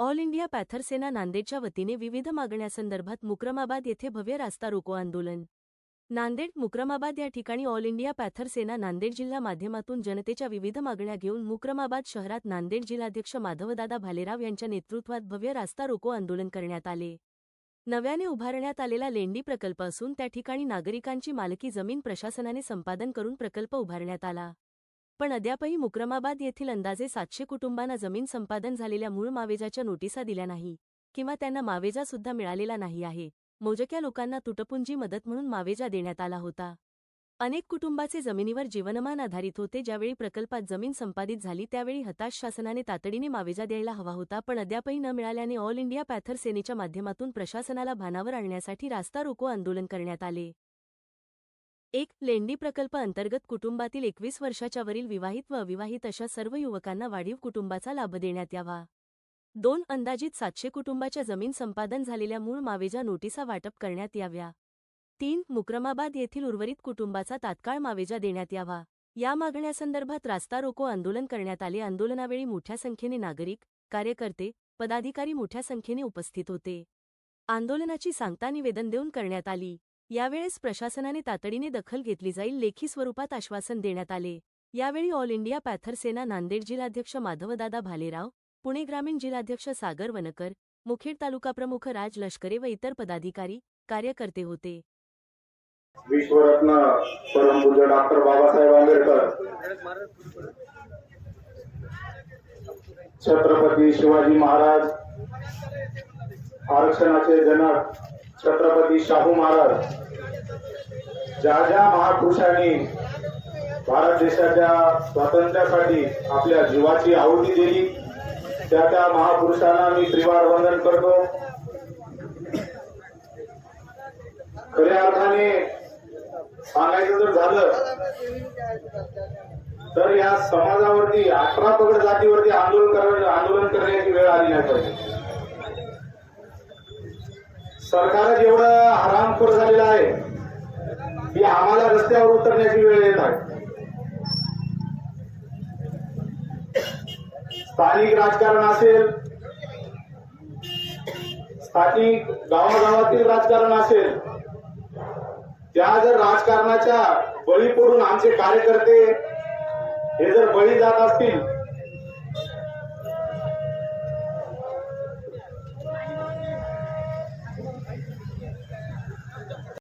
All India पॅथरसेना नांदेडच्या वतीने विविध मागण्यासंदर्भात मुक्रमाबाद येथे भव्य रास्ता रोको आंदोलन. नांदेड मुक्रमाबाद या ठिकाणी ऑल इंडिया पॅथरसेना नांदेड जिल्हा माध्यमातून जनतेच्या विविध मागण्या घेऊन मुक्रमाबाद शहरात नांदेड जिल्हाध्यक्ष माधवदादा भालेराव यांच्या नेतृत्वात भव्य रास्ता रोको आंदोलन करण्यात आले. नव्याने उभारण्यात आलेला लेंडी प्रकल्प असून त्या ठिकाणी नागरिकांची मालकी जमीन प्रशासनाने संपादन करून प्रकल्प उभारण्यात आला. पण अद्यापही मुक्रमाबाद येथील अंदाजे सातशे कुटुंबांना जमीन संपादन झालेल्या मूळ मावेजाच्या नोटिसा दिल्या नाही किंवा त्यांना मावेजा सुद्धा मिळालेला नाही आहे. मोजक्या लोकांना तुटपुंजी मदत म्हणून मावेजा देण्यात आला होता. अनेक कुटुंबाचे जमिनीवर जीवनमान आधारित होते. ज्यावेळी प्रकल्पात जमीन संपादित झाली त्यावेळी हताश शासनाने तातडीने मावेजा द्यायला हवा होता पण अद्यापही न मिळाल्याने ऑल इंडिया पॅथर सेनेच्या माध्यमातून प्रशासनाला भानावर आणण्यासाठी रास्ता रोको आंदोलन करण्यात आले. एक लेंडी प्रकल्प अंतर्गत कुटुंबातील एकवीस वर्षाच्यावरील विवाहित व अविवाहित अशा सर्व युवकांना वाढीव कुटुंबाचा लाभ देण्यात यावा. दोन अंदाजित सातशे कुटुंबाच्या जमीन संपादन झालेल्या मूळ मावेजा नोटिसा वाटप करण्यात याव्या. तीन मुक्रमाबाद येथील उर्वरित कुटुंबाचा तात्काळ मावेजा देण्यात यावा. या मागण्यासंदर्भात रास्ता रोको आंदोलन करण्यात आले. आंदोलनावेळी मोठ्या संख्येने नागरिक कार्यकर्ते पदाधिकारी मोठ्या संख्येने उपस्थित होते. आंदोलनाची सांगता निवेदन देऊन करण्यात आली. यावेळेस प्रशासनाने तातडीने दखल घेतली जाईल लेखी स्वरूपात आश्वासन देण्यात आले. यावेळी all India panther Sena Nanded जिल्हाध्यक्ष माधवदादा भालेराव पुणे ग्रामीण जिल्हाध्यक्ष सागर वनकर मुखेड तालुका प्रमुख राज लष्करे व इतर पदाधिकारी कार्यकर्ते होते. विश्वरत्न परमपूज्य डॉक्टर बाबासाहेब आंबेडकर छत्रपती शिवाजी महाराज आरक्षणाचे जनक छत्रपती शाहू महाराज ज्या ज्या महापुरुषांनी भारत देशाच्या स्वातंत्र्यासाठी आपल्या जीवाची आहुती दिली त्या त्या महापुरुषांना मी त्रिवार वंदन करतो. खऱ्या अर्थाने सांगायचं जर झालं तर या समाजावरती अठरा पगड जातीवरती आंदोलन कर आंदोलन करण्याची वेळ आली नाही पाहिजे. सरकारच जेवढं हरामखोर झालेलं आहे की आम्हाला रस्त्यावर उतरण्याची वेळ येत आहे. स्थानिक राजकारण असेल स्थानिक गावागावातील राजकारण असेल त्या जर राजकारणाच्या बळी पडून आमचे कार्यकर्ते हे जर बळी जात असतील